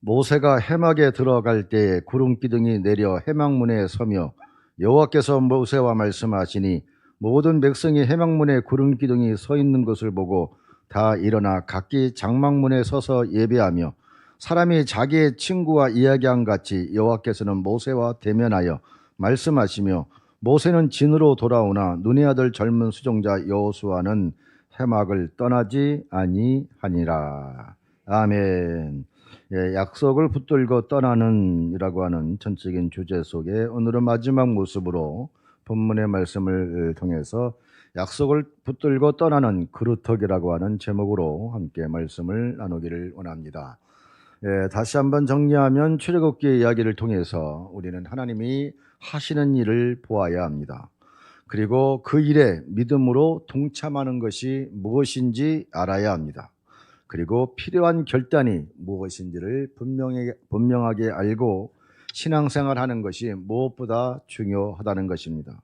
모세가 해막에 들어갈 때에 구름 기둥이 내려 해막문에 서며 여호와께서 모세와 말씀하시니 모든 백성이 해막문에 구름 기둥이 서 있는 것을 보고 다 일어나 각기 장막문에 서서 예배하며 사람이 자기의 친구와 이야기한 같이 여호와께서는 모세와 대면하여 말씀하시며 모세는 진으로 돌아오나 눈의 아들 젊은 수종자 여호수아는 해막을 떠나지 아니하니라. 아멘. 예, 약속을 붙들고 떠나는이라고 하는 전적인 주제 속에 오늘은 마지막 모습으로 본문의 말씀을 통해서 약속을 붙들고 떠나는 그루터기라고 하는 제목으로 함께 말씀을 나누기를 원합니다. 예, 다시 한번 정리하면 출애굽기의 이야기를 통해서 우리는 하나님이 하시는 일을 보아야 합니다. 그리고 그 일에 믿음으로 동참하는 것이 무엇인지 알아야 합니다. 그리고 필요한 결단이 무엇인지를 분명하게, 분명하게 알고 신앙생활 하는 것이 무엇보다 중요하다는 것입니다.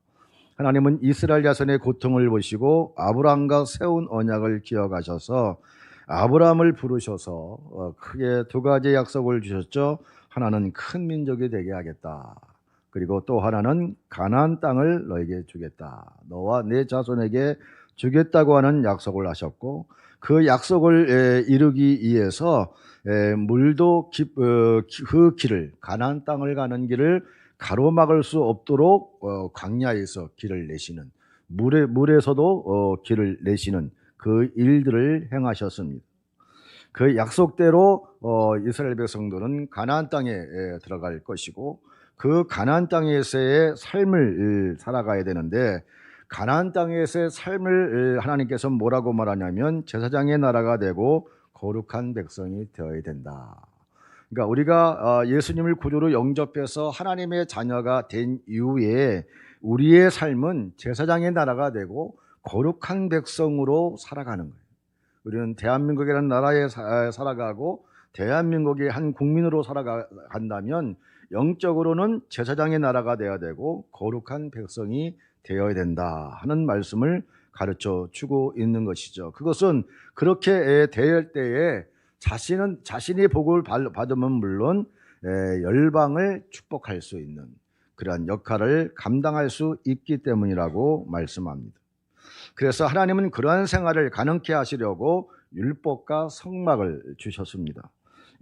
하나님은 이스라엘 자손의 고통을 보시고 아브라함과 세운 언약을 기억하셔서 아브라함을 부르셔서 어, 크게 두 가지 약속을 주셨죠. 하나는 큰 민족이 되게 하겠다. 그리고 또 하나는 가나안 땅을 너에게 주겠다. 너와 내 자손에게 주겠다고 하는 약속을 하셨고 그 약속을 이루기 위해서 물도 어, 그 길을 가나안 땅을 가는 길을 가로막을 수 없도록 어, 광야에서 길을 내시는 물에 물에서도 어, 길을 내시는 그 일들을 행하셨습니다. 그 약속대로 이스라엘 백성들은 가나안 땅에 들어갈 것이고 그 가나안 땅에서의 삶을 살아가야 되는데 가나안 땅에서의 삶을 하나님께서 뭐라고 말하냐면 제사장의 나라가 되고 거룩한 백성이 되어야 된다. 그러니까 우리가 어, 예수님을 구주로 영접해서 하나님의 자녀가 된 이후에 우리의 삶은 제사장의 나라가 되고 거룩한 백성으로 살아가는 거예요. 우리는 대한민국이라는 나라에 살아가고 대한민국의 한 국민으로 살아간다면 영적으로는 제사장의 나라가 되어야 되고 거룩한 백성이 되어야 된다 하는 말씀을 가르쳐 주고 있는 것이죠. 그것은 그렇게 될 때에 자신은 자신이 복을 받으면 물론 열방을 축복할 수 있는 그러한 역할을 감당할 수 있기 때문이라고 말씀합니다. 그래서 하나님은 그러한 생활을 가능케 하시려고 율법과 성막을 주셨습니다.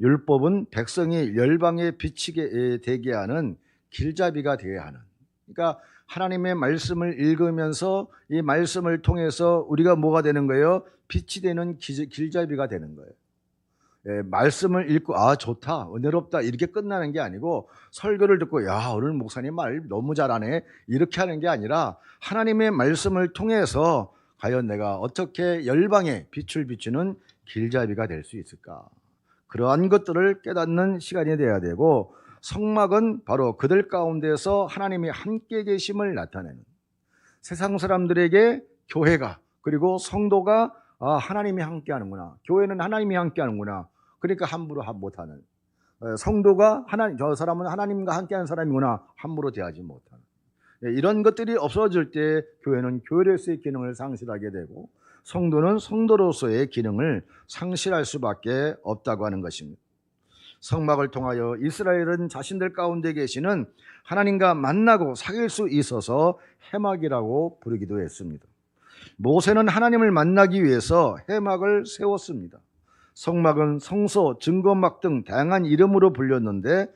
율법은 백성이 열방에 비치게 되게 하는 길잡이가 되어야 하는. 그러니까 하나님의 말씀을 읽으면서 이 말씀을 통해서 우리가 뭐가 되는 거예요? 빛이 되는 길잡이가 되는 거예요. 예, 말씀을 읽고 아 좋다 은혜롭다 이렇게 끝나는 게 아니고 설교를 듣고 야 오늘 목사님 말 너무 잘하네 이렇게 하는 게 아니라 하나님의 말씀을 통해서 과연 내가 어떻게 열방에 빛을 비추는 길잡이가 될 수 있을까 그러한 것들을 깨닫는 시간이 돼야 되고 성막은 바로 그들 가운데서 하나님이 함께 계심을 나타내는 세상 사람들에게 교회가 그리고 성도가 아, 하나님이 함께 하는구나. 교회는 하나님이 함께 하는구나. 그러니까 함부로 못하는. 어, 성도가 하나님, 저 사람은 하나님과 함께 하는 사람이구나. 함부로 대하지 못하는. 예, 이런 것들이 없어질 때 교회는 교회로서의 기능을 상실하게 되고 성도는 성도로서의 기능을 상실할 수밖에 없다고 하는 것입니다. 성막을 통하여 이스라엘은 자신들 가운데 계시는 하나님과 만나고 사귈 수 있어서 해막이라고 부르기도 했습니다. 모세는 하나님을 만나기 위해서 해막을 세웠습니다. 성막은 성소, 증거막 등 다양한 이름으로 불렸는데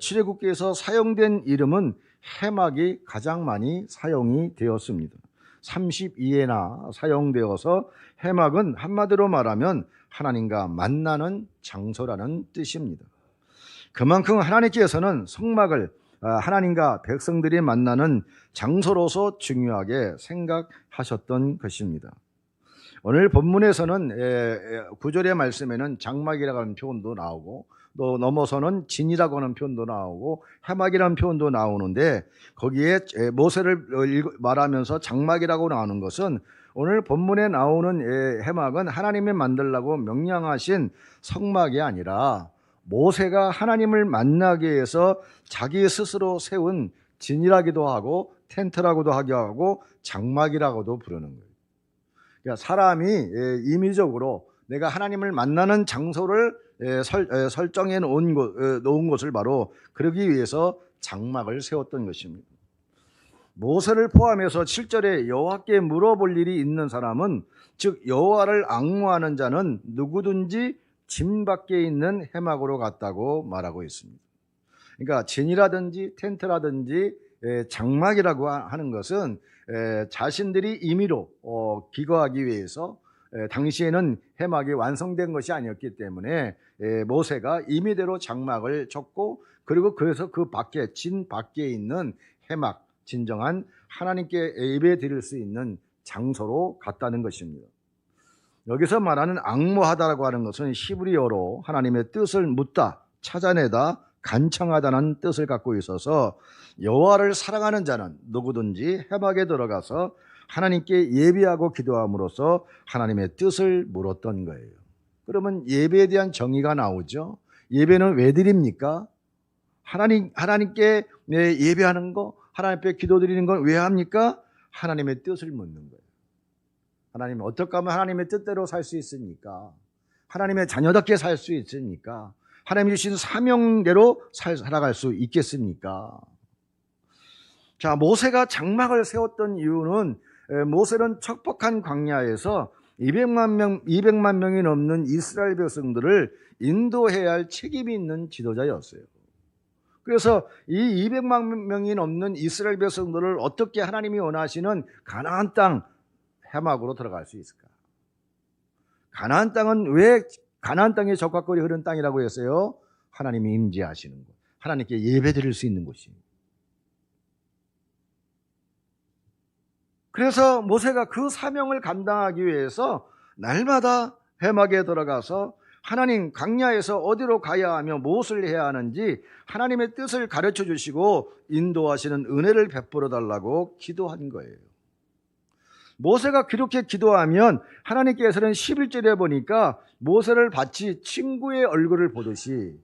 출애굽기에서 사용된 이름은 해막이 가장 많이 사용이 되었습니다. 32회나 사용되어서 해막은 한마디로 말하면 하나님과 만나는 장소라는 뜻입니다. 그만큼 하나님께서는 성막을 아, 하나님과 백성들이 만나는 장소로서 중요하게 생각하셨던 것입니다. 오늘 본문에서는 구절의 말씀에는 장막이라고 하는 표현도 나오고 또 넘어서는 진이라고 하는 표현도 나오고 해막이라는 표현도 나오는데 거기에 모세를 말하면서 장막이라고 나오는 것은 오늘 본문에 나오는 해막은 하나님이 만들라고 명령하신 성막이 아니라 모세가 하나님을 만나기 위해서 자기 스스로 세운 진이라기도 하고 텐트라고도 하고 장막이라고도 부르는 거예요. 그러니까 사람이 임의적으로 내가 하나님을 만나는 장소를 에, 설, 에, 설정해 놓은, 곳, 에, 놓은 것을 바로 그러기 위해서 장막을 세웠던 것입니다. 모세를 포함해서 7절에 여호와께 물어볼 일이 있는 사람은 즉 여호와를 앙무하는 자는 누구든지 짐 밖에 있는 해막으로 갔다고 말하고 있습니다. 그러니까 진이라든지 텐트라든지 에, 장막이라고 하- 하는 것은 에, 자신들이 임의로 어, 기거하기 위해서 에, 당시에는 해막이 완성된 것이 아니었기 때문에 에, 모세가 임의대로 장막을 쳤고 그리고 그래서 그 밖에 진 밖에 있는 해막 진정한 하나님께 예배 드릴 수 있는 장소로 갔다는 것입니다. 여기서 말하는 악모하다라고 하는 것은 히브리어로 하나님의 뜻을 묻다, 찾아내다, 간청하다는 뜻을 갖고 있어서 여호와를 사랑하는 자는 누구든지 해막에 들어가서 하나님께 예배하고 기도함으로써 하나님의 뜻을 물었던 거예요. 그러면 예배에 대한 정의가 나오죠. 예배는 왜 드립니까? 하나님 하나님께 네, 예배하는 거, 하나님 앞에 기도드리는 건 왜 합니까? 하나님의 뜻을 묻는 거예요. 하나님 어떻게 하면 하나님의 뜻대로 살 수 있습니까? 하나님의 자녀답게 살 수 있습니까? 하나님 주신 사명대로 살, 살아갈 수 있겠습니까? 자, 모세가 장막을 세웠던 이유는 에, 모세는 척박한 광야에서 200만 명, 200만 명이 넘는 이스라엘 백성들을 인도해야 할 책임이 있는 지도자였어요. 그래서 이 200만 명이 넘는 이스라엘 백성들을 어떻게 하나님이 원하시는 가나안 땅 해막으로 들어갈 수 있을까? 가나안 땅은 왜 가나안 땅에 적합거리 흐른 땅이라고 했어요? 하나님이 임재하시는 곳. 하나님께 예배드릴 수 있는 곳이. 그래서 모세가 그 사명을 감당하기 위해서 날마다 해막에 들어가서 하나님 강야에서 어디로 가야 하며 무엇을 해야 하는지 하나님의 뜻을 가르쳐 주시고 인도하시는 은혜를 베풀어 달라고 기도한 거예요. 모세가 그렇게 기도하면 하나님께서는 11절에 보니까 모세를 마치 친구의 얼굴을 보듯이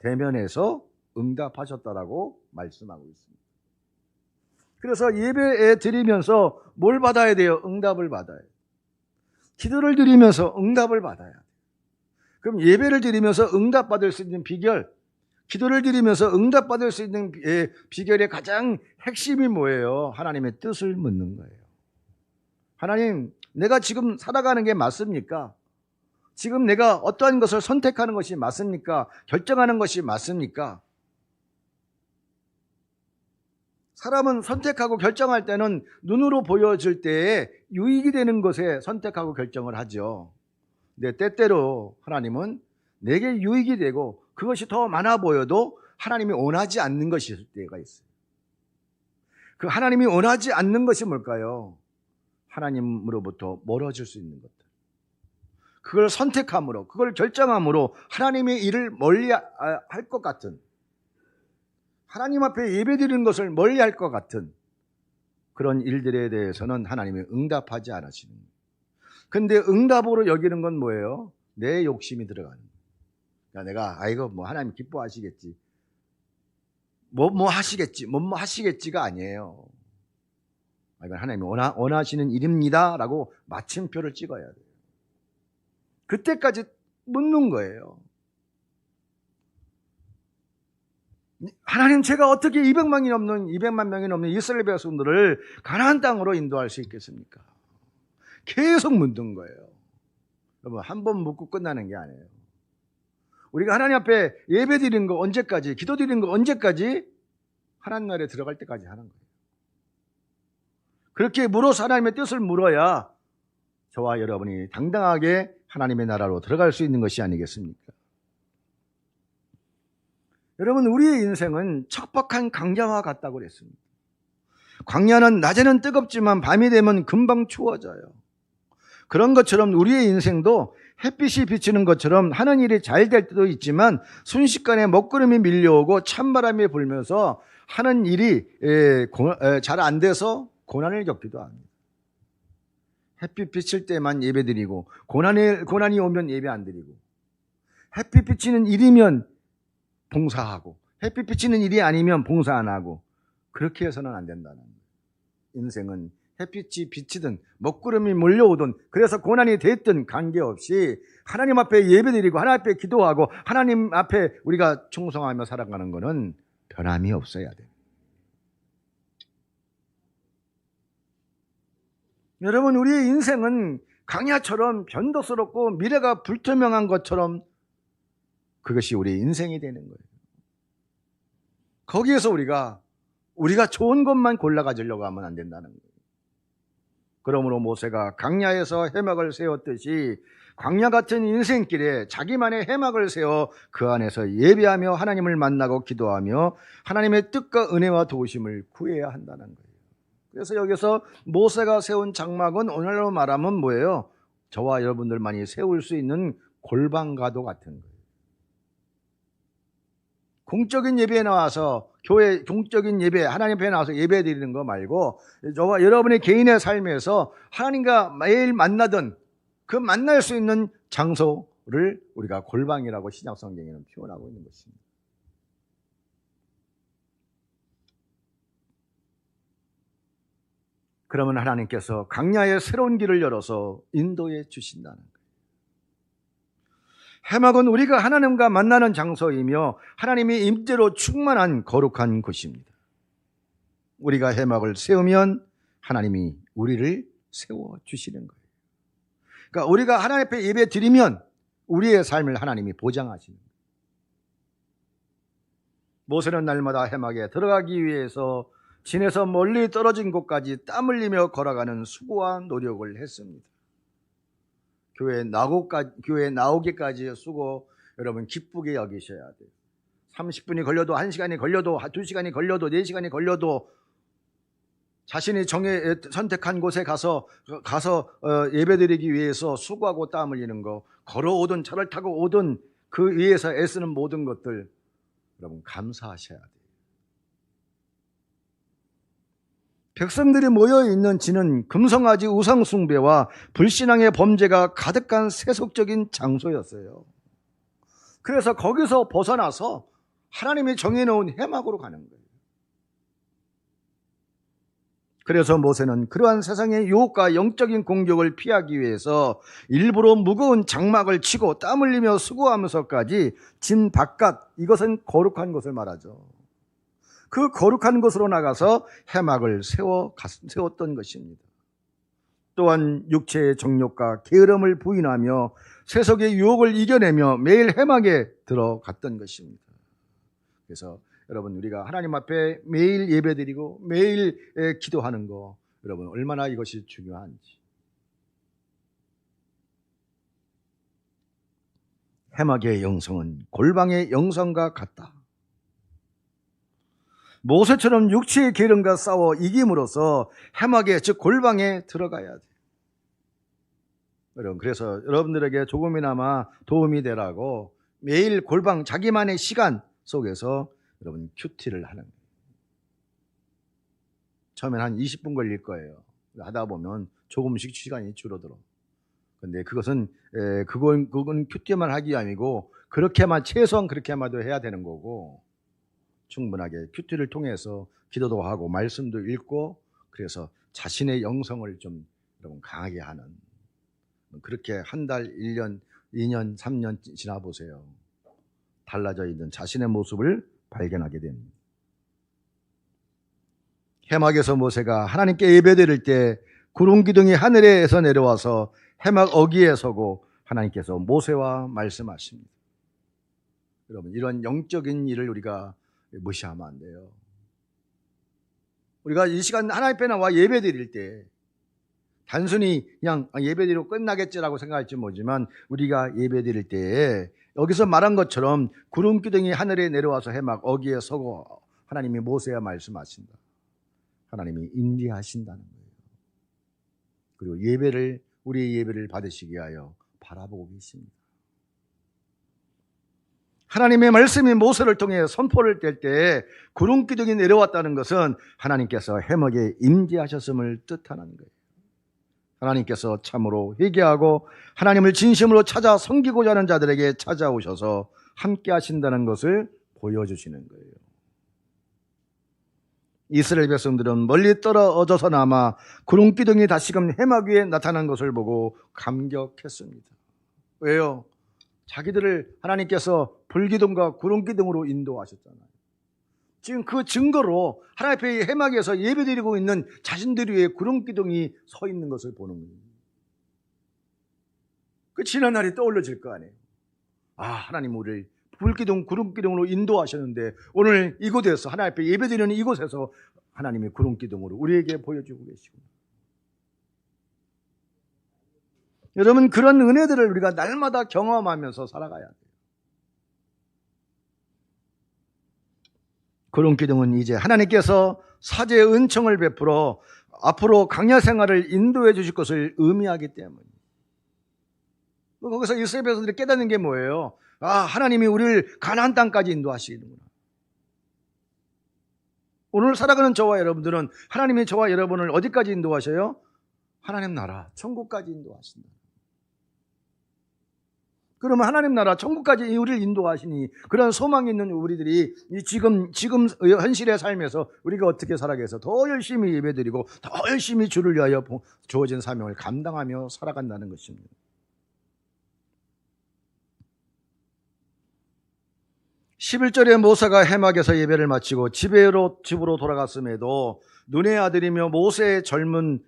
대면해서 응답하셨다라고 말씀하고 있습니다. 그래서 예배에 드리면서 뭘 받아야 돼요? 응답을 받아야 돼요. 기도를 드리면서 응답을 받아야 돼요. 그럼 예배를 드리면서 응답받을 수 있는 비결, 기도를 드리면서 응답받을 수 있는 비- 예, 비결의 가장 핵심이 뭐예요? 하나님의 뜻을 묻는 거예요. 하나님, 내가 지금 살아가는 게 맞습니까? 지금 내가 어떠한 것을 선택하는 것이 맞습니까? 결정하는 것이 맞습니까? 사람은 선택하고 결정할 때는 눈으로 보여질 때에 유익이 되는 것에 선택하고 결정을 하죠. 근데 때때로 하나님은 내게 유익이 되고 그것이 더 많아 보여도 하나님이 원하지 않는 것이 있을 때가 있어요. 그 하나님이 원하지 않는 것이 뭘까요? 하나님으로부터 멀어질 수 있는 것들. 그걸 선택함으로, 그걸 결정함으로 하나님의 일을 멀리 할 것 같은, 하나님 앞에 예배 드리는 것을 멀리 할 것 같은 그런 일들에 대해서는 하나님이 응답하지 않으시는 거예요. 근데 응답으로 여기는 건 뭐예요? 내 욕심이 들어가는 거예요. 그러니까 내가, 아이고, 뭐 하나님 기뻐하시겠지. 뭐, 뭐 하시겠지. 뭐, 뭐 하시겠지가 아니에요. 아, 이건 하나님이 원하, 원하시는 일입니다. 라고 마침표를 찍어야 돼요. 그때까지 묻는 거예요. 하나님 제가 어떻게 200만이 넘는 200만 명이 넘는 이스라엘 백성들을 가나안 땅으로 인도할 수 있겠습니까? 계속 묻는 거예요. 여러분 한 번 묻고 끝나는 게 아니에요. 우리가 하나님 앞에 예배 드리는 거 언제까지, 기도 드리는 거 언제까지 하나님 나라에 들어갈 때까지 하는 거예요. 그렇게 물어서 하나님의 뜻을 물어야 저와 여러분이 당당하게 하나님의 나라로 들어갈 수 있는 것이 아니겠습니까? 여러분, 우리의 인생은 척박한 강야와 같다고 그랬습니다. 광야는 낮에는 뜨겁지만 밤이 되면 금방 추워져요. 그런 것처럼 우리의 인생도 햇빛이 비치는 것처럼 하는 일이 잘 될 때도 있지만 순식간에 먹구름이 밀려오고 찬바람이 불면서 하는 일이 잘 안 돼서 고난을 겪기도 합니다. 햇빛 비칠 때만 예배 드리고 고난이, 고난이 오면 예배 안 드리고 햇빛 비치는 일이면 봉사하고 햇빛 비치는 일이 아니면 봉사 안 하고 그렇게 해서는 안 된다는 거예요. 인생은 햇빛이 비치든 먹구름이 몰려오든 그래서 고난이 됐든 관계없이 하나님 앞에 예배드리고 하나님 앞에 기도하고 하나님 앞에 우리가 충성하며 살아가는 것은 변함이 없어야 돼. 여러분 우리의 인생은 강야처럼 변덕스럽고 미래가 불투명한 것처럼 그것이 우리 인생이 되는 거예요. 거기에서 우리가 우리가 좋은 것만 골라 가지려고 하면 안 된다는 거예요. 그러므로 모세가 강야에서 해막을 세웠듯이 광야 같은 인생길에 자기만의 해막을 세워 그 안에서 예배하며 하나님을 만나고 기도하며 하나님의 뜻과 은혜와 도우심을 구해야 한다는 거예요. 그래서 여기서 모세가 세운 장막은 오늘로 말하면 뭐예요? 저와 여러분들만이 세울 수 있는 골방가도 같은 거예요. 공적인 예배에 나와서 교회 공적인 예배 하나님 앞에 나와서 예배 드리는 거 말고 저와 여러분의 개인의 삶에서 하나님과 매일 만나던 그 만날 수 있는 장소를 우리가 골방이라고 신약 성경에는 표현하고 있는 것입니다. 그러면 하나님께서 강야의 새로운 길을 열어서 인도해 주신다는 거예요. 해막은 우리가 하나님과 만나는 장소이며 하나님이 임재로 충만한 거룩한 곳입니다. 우리가 해막을 세우면 하나님이 우리를 세워 주시는 거예요. 그러니까 우리가 하나님 앞에 예배 드리면 우리의 삶을 하나님이 보장하시는 거예요. 모세는 날마다 해막에 들어가기 위해서 진에서 멀리 떨어진 곳까지 땀 흘리며 걸어가는 수고와 노력을 했습니다. 교회 나고까지, 교회 나오기까지의 수고 여러분 기쁘게 여기셔야 돼요. 30분이 걸려도 1시간이 걸려도 2시간이 걸려도 4시간이 걸려도 자신이 정해 선택한 곳에 가서 가서 어, 예배드리기 위해서 수고하고 땀 흘리는 거 걸어오든 차를 타고 오든 그 위에서 애쓰는 모든 것들 여러분 감사하셔야 돼요. 백성들이 모여 있는 지는 금성아지 우상숭배와 불신앙의 범죄가 가득한 세속적인 장소였어요. 그래서 거기서 벗어나서 하나님이 정해놓은 해막으로 가는 거예요. 그래서 모세는 그러한 세상의 유혹과 영적인 공격을 피하기 위해서 일부러 무거운 장막을 치고 땀 흘리며 수고하면서까지 진 바깥 이것은 거룩한 것을 말하죠. 그 거룩한 곳으로 나가서 해막을 세워 세웠던 것입니다. 또한 육체의 정욕과 게으름을 부인하며 세속의 유혹을 이겨내며 매일 해막에 들어갔던 것입니다. 그래서 여러분 우리가 하나님 앞에 매일 예배드리고 매일 기도하는 거 여러분 얼마나 이것이 중요한지 해막의 영성은 골방의 영성과 같다. 모세처럼 육체의 계름과 싸워 이김으로써 해막에 즉 골방에 들어가야 돼. 여러분 그래서 여러분들에게 조금이나마 도움이 되라고 매일 골방 자기만의 시간 속에서 여러분 큐티를 하는. 처음엔 한 20분 걸릴 거예요. 하다 보면 조금씩 시간이 줄어들어. 근데 그것은 에, 그건 그건 큐티만 하기 아니고 그렇게만 최소한 그렇게만도 해야 되는 거고 충분하게 큐티를 통해서 기도도 하고 말씀도 읽고 그래서 자신의 영성을 좀 여러분 강하게 하는 그렇게 한 달, 1년, 2년, 3년 지나 보세요. 달라져 있는 자신의 모습을 발견하게 됩니다. 해막에서 모세가 하나님께 예배드릴 때 구름 기둥이 하늘에서 내려와서 해막 어기에 서고 하나님께서 모세와 말씀하십니다. 여러분 이런 영적인 일을 우리가 무시하면 안 돼요. 우리가 이 시간 하나님 앞에 나와 예배 드릴 때 단순히 그냥 예배 드리고 끝나겠지라고 생각할지 모르지만 우리가 예배 드릴 때 여기서 말한 것처럼 구름 기둥이 하늘에 내려와서 해막 어기에 서고 하나님이 모세야 말씀하신다. 하나님이 인지하신다는 거예요. 그리고 예배를 우리의 예배를 받으시기 위하여 바라보고 계십니다. 하나님의 말씀이 모세를 통해 선포를 뗄 때 구름 기둥이 내려왔다는 것은 하나님께서 해먹에 임재하셨음을 뜻하는 거예요. 하나님께서 참으로 회개하고 하나님을 진심으로 찾아 섬기고자 하는 자들에게 찾아오셔서 함께 하신다는 것을 보여주시는 거예요. 이스라엘 백성들은 멀리 떨어져서나마 구름 기둥이 다시금 해막 위에 나타난 것을 보고 감격했습니다. 왜요? 자기들을 하나님께서 불기둥과 구름 기둥으로 인도하셨잖아요. 지금 그 증거로 하나님 앞에 해막에서 예배드리고 있는 자신들 위에 구름 기둥이 서 있는 것을 보는 거예요. 그 지난 날이 떠올려질 거 아니에요. 아, 하나님 우리를 불기둥, 구름기둥으로 인도하셨는데 오늘 이곳에서 하나님 앞에 예배드리는 이곳에서 하나님이 구름기둥으로 우리에게 보여주고 계시고 여러분 그런 은혜들을 우리가 날마다 경험하면서 살아가야 돼요. 구름기둥은 이제 하나님께서 사제의 은총을 베풀어 앞으로 강야 생활을 인도해 주실 것을 의미하기 때문입니다. 거기서 이스라엘 백성들이 깨닫는 게 뭐예요? 아, 하나님이 우리를 가나안 땅까지 인도하시는구나. 오늘 살아가는 저와 여러분들은 하나님이 저와 여러분을 어디까지 인도하셔요? 하나님 나라, 천국까지 인도하신다. 그러면 하나님 나라, 천국까지 우리를 인도하시니 그런 소망이 있는 우리들이 이 지금 지금 현실의 삶에서 우리가 어떻게 살아가서 더 열심히 예배드리고 더 열심히 주를 위하여 주어진 사명을 감당하며 살아간다는 것입니다. 11절에 모세가 해막에서 예배를 마치고 집으로, 집으로 돌아갔음에도 눈의 아들이며 모세의 젊은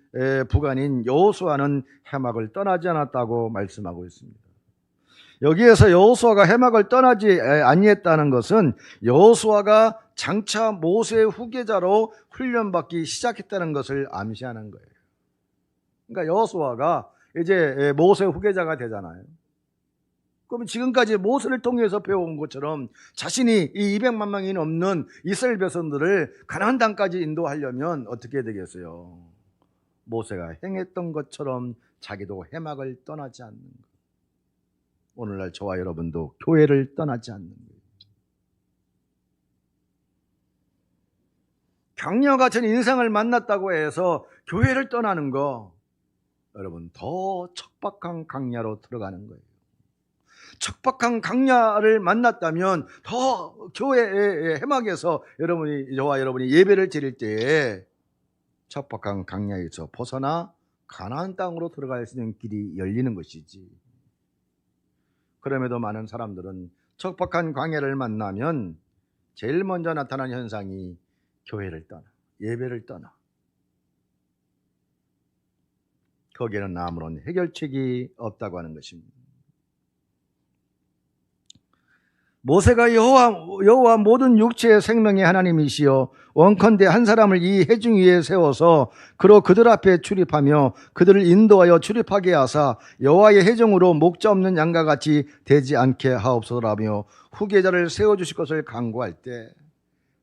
부관인 여호수아는 해막을 떠나지 않았다고 말씀하고 있습니다. 여기에서 여호수아가 해막을 떠나지 아니했다는 것은 여호수아가 장차 모세의 후계자로 훈련받기 시작했다는 것을 암시하는 거예요. 그러니까 여호수아가 이제 모세의 후계자가 되잖아요. 그러면 지금까지 모세를 통해서 배워온 것처럼 자신이 이 200만 명이 넘는 이스라엘 백성들을 가나안 땅까지 인도하려면 어떻게 되겠어요? 모세가 행했던 것처럼 자기도 해막을 떠나지 않는 것. 오늘날 저와 여러분도 교회를 떠나지 않는 것. 강녀 같은 인생을 만났다고 해서 교회를 떠나는 거 여러분 더 척박한 강야로 들어가는 거예요. 척박한 강야를 만났다면 더 교회의 해막에서 여러분이 저와 여러분이 예배를 드릴 때에 척박한 강야에서 벗어나 가나안 땅으로 들어갈 수 있는 길이 열리는 것이지. 그럼에도 많은 사람들은 척박한 광야를 만나면 제일 먼저 나타나는 현상이 교회를 떠나, 예배를 떠나. 거기에는 아무런 해결책이 없다고 하는 것입니다. 모세가 여호와 여호와 모든 육체의 생명의 하나님이시여 원컨대 한 사람을 이 해중 위에 세워서 그로 그들 앞에 출입하며 그들을 인도하여 출입하게 하사 여호와의 해중으로 목자 없는 양과 같이 되지 않게 하옵소서라며 후계자를 세워 주실 것을 강구할 때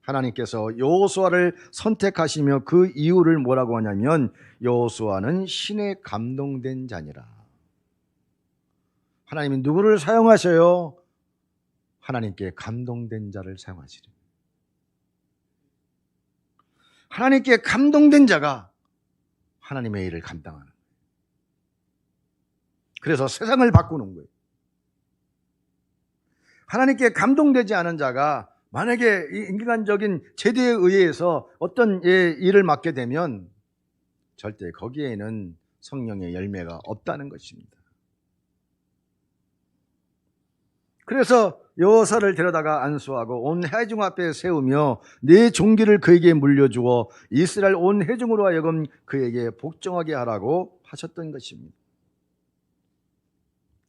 하나님께서 여호수아를 선택하시며 그 이유를 뭐라고 하냐면 여호수아는 신에 감동된 자니라. 하나님이 누구를 사용하셔요? 하나님께 감동된 자를 사용하시리. 하나님께 감동된 자가 하나님의 일을 감당하는 거예요. 그래서 세상을 바꾸는 거예요. 하나님께 감동되지 않은 자가 만약에 인간적인 제도에 의해서 어떤 예, 일을 맡게 되면 절대 거기에는 성령의 열매가 없다는 것입니다. 그래서 여호사를 데려다가 안수하고 온 해중 앞에 세우며 내 종기를 그에게 물려주어 이스라엘 온 해중으로 하여금 그에게 복종하게 하라고 하셨던 것입니다.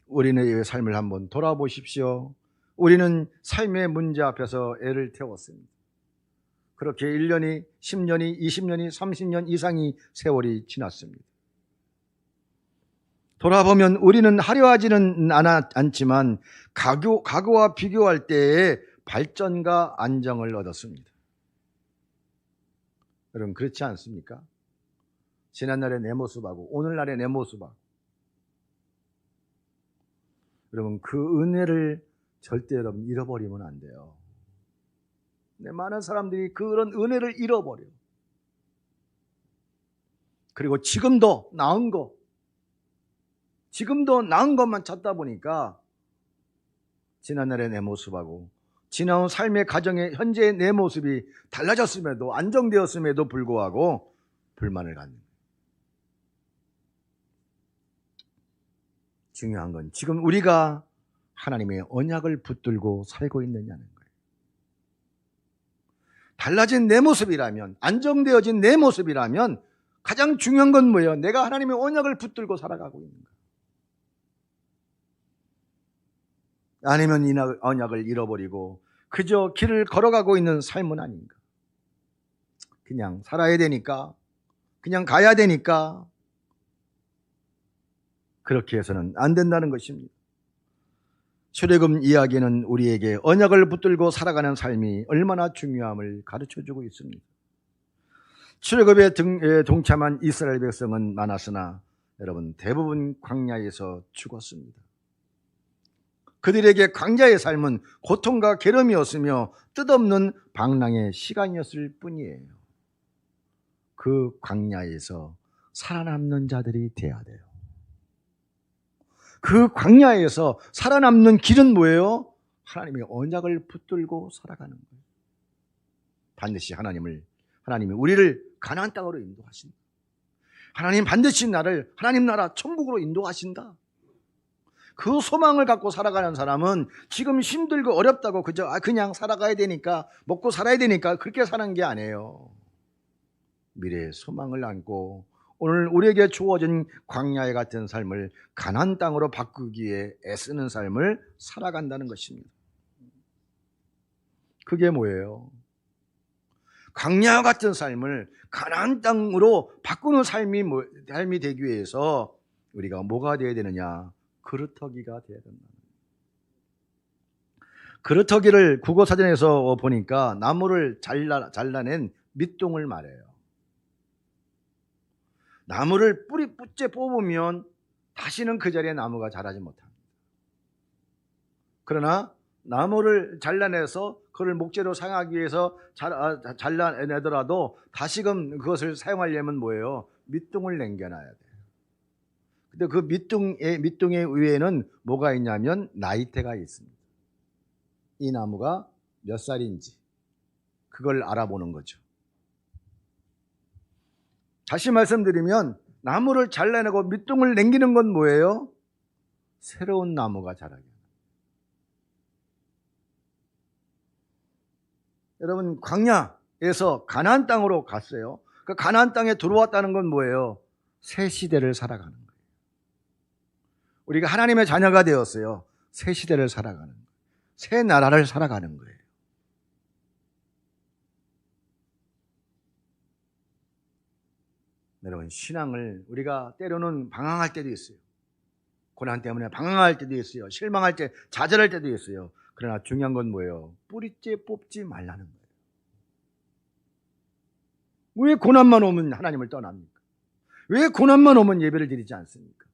우리는 삶을 한번 돌아보십시오. 우리는 삶의 문제 앞에서 애를 태웠습니다. 그렇게 1년이, 10년이, 20년이, 30년 이상이 세월이 지났습니다. 돌아보면 우리는 화려하지는 않지만 가교, 과거와 비교할 때에 발전과 안정을 얻었습니다. 여러분 그렇지 않습니까? 지난날의 내 모습하고 오늘날의 내 모습하고 여러분 그 은혜를 절대 여러분 잃어버리면 안 돼요. 네, 많은 사람들이 그런 은혜를 잃어버려요. 그리고 지금도 나은 거, 지금도 나은 것만 찾다 보니까 지난날의 내 모습하고 지나온 삶의 가정의 현재의 내 모습이 달라졌음에도 안정되었음에도 불구하고 불만을 갖는 거예요. 중요한 건 지금 우리가 하나님의 언약을 붙들고 살고 있느냐는 거예요. 달라진 내 모습이라면, 안정되어진 내 모습이라면 가장 중요한 건 뭐예요? 내가 하나님의 언약을 붙들고 살아가고 있는가? 아니면 이 언약을 잃어버리고 그저 길을 걸어가고 있는 삶은 아닌가? 그냥 살아야 되니까, 그냥 가야 되니까, 그렇게 해서는 안 된다는 것입니다. 출애굽 이야기는 우리에게 언약을 붙들고 살아가는 삶이 얼마나 중요함을 가르쳐 주고 있습니다. 출애굽에 동참한 이스라엘 백성은 많았으나 여러분 대부분 광야에서 죽었습니다. 그들에게 광야의 삶은 고통과 괴로움이었으며 뜻없는 방랑의 시간이었을 뿐이에요. 그 광야에서 살아남는 자들이 돼야 돼요. 그 광야에서 살아남는 길은 뭐예요? 하나님의 언약을 붙들고 살아가는 거예요. 반드시 하나님을 하나님이 우리를 가나안 땅으로 인도하신다. 하나님 반드시 나를 하나님 나라 천국으로 인도하신다. 그 소망을 갖고 살아가는 사람은 지금 힘들고 어렵다고 그저 아, 그냥 살아가야 되니까 먹고 살아야 되니까 그렇게 사는 게 아니에요. 미래의 소망을 안고 오늘 우리에게 주어진 광야에 같은 삶을 가난 땅으로 바꾸기 위해 애쓰는 삶을 살아간다는 것입니다. 그게 뭐예요? 광야 같은 삶을 가난 땅으로 바꾸는 삶이 뭐, 삶이 되기 위해서 우리가 뭐가 되어야 되느냐? 그릇터기가 되어야 된다. 그릇터기를 국어 사전에서 보니까 나무를 잘라, 잘라낸 밑동을 말해요. 나무를 뿌리 뿌째 뽑으면 다시는 그 자리에 나무가 자라지 못합니다. 그러나 나무를 잘라내서 그를 목재로 사용하기 위해서 아, 잘라내더라도 다시금 그것을 사용하려면 뭐예요? 밑둥을 남겨놔야 돼요. 근데 그 밑둥의, 밑둥의 위에는 뭐가 있냐면 나이테가 있습니다. 이 나무가 몇 살인지 그걸 알아보는 거죠. 다시 말씀드리면 나무를 잘라내고 밑둥을 남기는 건 뭐예요? 새로운 나무가 자라게. 여러분 광야에서 가나안 땅으로 갔어요. 그 가나안 땅에 들어왔다는 건 뭐예요? 새 시대를 살아가는 거예요. 우리가 하나님의 자녀가 되었어요. 새 시대를 살아가는 거예요. 새 나라를 살아가는 거예요. 여러분 신앙을 우리가 때로는 방황할 때도 있어요. 고난 때문에 방황할 때도 있어요. 실망할 때 좌절할 때도 있어요. 그러나 중요한 건 뭐예요? 뿌리째 뽑지 말라는 거예요. 왜 고난만 오면 하나님을 떠납니까? 왜 고난만 오면 예배를 드리지 않습니까?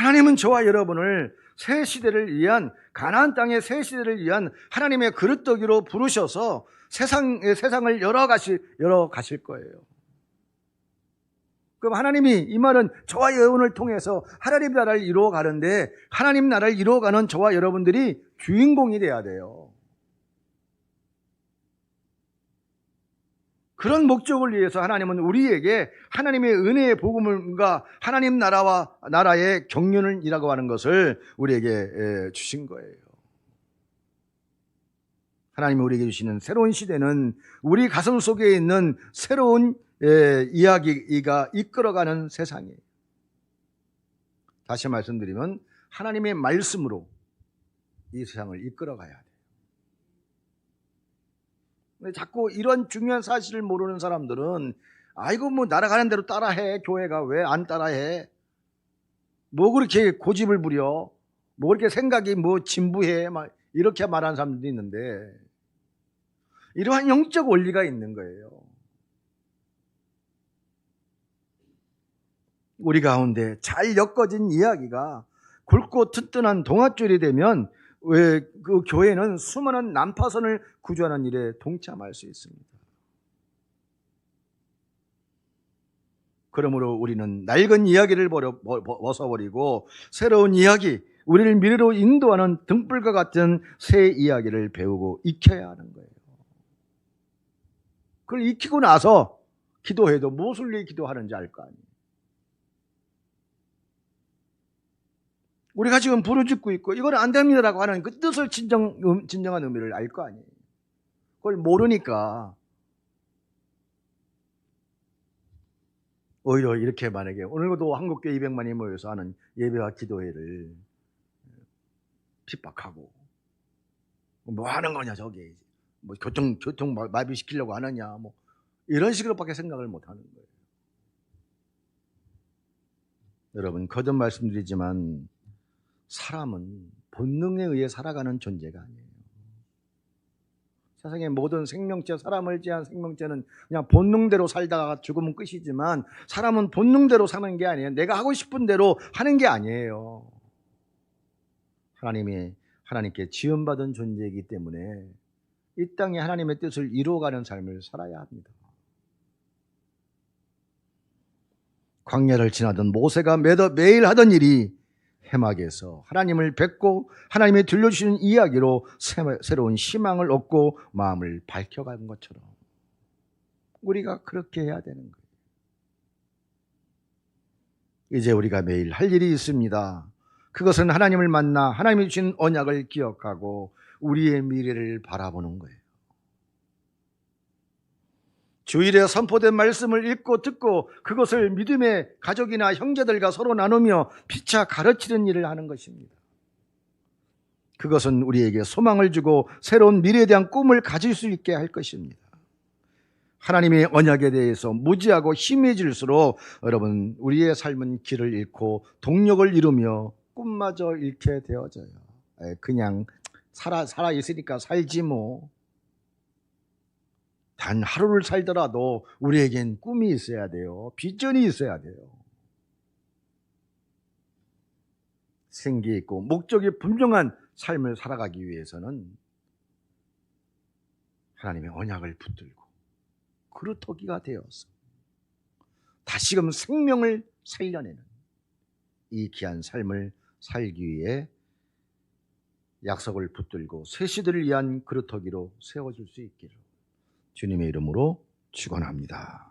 하나님은 저와 여러분을 새 시대를 위한 가나안 땅의 새 시대를 위한 하나님의 그릇더기로 부르셔서 세상 세상을 열어 가실 열어 가실 거예요. 그럼 하나님이 이 말은 저와 여러분을 통해서 하나님 나라를 이루어 가는데 하나님 나라를 이루어 가는 저와 여러분들이 주인공이 돼야 돼요. 그런 목적을 위해서 하나님은 우리에게 하나님의 은혜의 복음과 하나님 나라와 나라의 경륜을이라고 하는 것을 우리에게 주신 거예요. 하나님이 우리에게 주시는 새로운 시대는 우리 가슴 속에 있는 새로운 이야기가 이끌어가는 세상이에요. 다시 말씀드리면 하나님의 말씀으로 이 세상을 이끌어가야 돼요. 근데 자꾸 이런 중요한 사실을 모르는 사람들은 아이고 뭐 날아가는 대로 따라해 교회가 왜 안 따라해? 뭐 그렇게 고집을 부려? 뭐 그렇게 생각이 뭐 진부해? 막 이렇게 말하는 사람들도 있는데 이러한 영적 원리가 있는 거예요. 우리 가운데 잘 엮어진 이야기가 굵고 튼튼한 동아줄이 되면 왜 그 교회는 수많은 난파선을 구조하는 일에 동참할 수 있습니다. 그러므로 우리는 낡은 이야기를 벗어버리고 새로운 이야기, 우리를 미래로 인도하는 등불과 같은 새 이야기를 배우고 익혀야 하는 거예요. 그걸 익히고 나서 기도해도 무엇을 위해 기도하는지 알 거 아니에요. 우리가 지금 부르짖고 있고 이건 안 됩니다라고 하는 그 뜻을 진정, 음, 진정한 의미를 알 거 아니에요. 그걸 모르니까 오히려 이렇게 만약에 오늘도 한국교회 200만이 모여서 하는 예배와 기도회를 핍박하고 뭐 하는 거냐 저게 뭐 교통 교통 마- 마비시키려고 하느냐 뭐 이런 식으로밖에 생각을 못 하는 거예요. 여러분 거듭 말씀드리지만 사람은 본능에 의해 살아가는 존재가 아니에요. 세상의 모든 생명체, 사람을 제한 생명체는 그냥 본능대로 살다가 죽으면 끝이지만 사람은 본능대로 사는 게 아니에요. 내가 하고 싶은 대로 하는 게 아니에요. 하나님이 하나님께 지원받은 존재이기 때문에 이 땅에 하나님의 뜻을 이루어가는 삶을 살아야 합니다. 광야를 지나던 모세가 매일 하던 일이 해막에서 하나님을 뵙고 하나님이 들려주시는 이야기로 새- 새로운 희망을 얻고 마음을 밝혀가는 것처럼 우리가 그렇게 해야 되는 거예요. 이제 우리가 매일 할 일이 있습니다. 그것은 하나님을 만나 하나님이 주신 언약을 기억하고 우리의 미래를 바라보는 거예요. 주일에 선포된 말씀을 읽고 듣고 그것을 믿음의 가족이나 형제들과 서로 나누며 피차 가르치는 일을 하는 것입니다. 그것은 우리에게 소망을 주고 새로운 미래에 대한 꿈을 가질 수 있게 할 것입니다. 하나님의 언약에 대해서 무지하고 희미해질수록 여러분 우리의 삶은 길을 잃고 동력을 잃으며 꿈마저 잃게 되어져요. 에, 그냥 살아 살아 있으니까 살지 뭐. 단 하루를 살더라도 우리에겐 꿈이 있어야 돼요. 비전이 있어야 돼요. 생기 있고 목적이 분명한 삶을 살아가기 위해서는 하나님의 언약을 붙들고 그루터기가 되어서 다시금 생명을 살려내는 이 귀한 삶을 살기 위해 약속을 붙들고 새 시대를 위한 그루터기로 세워줄 수 있기를 주님의 이름으로 축원합니다.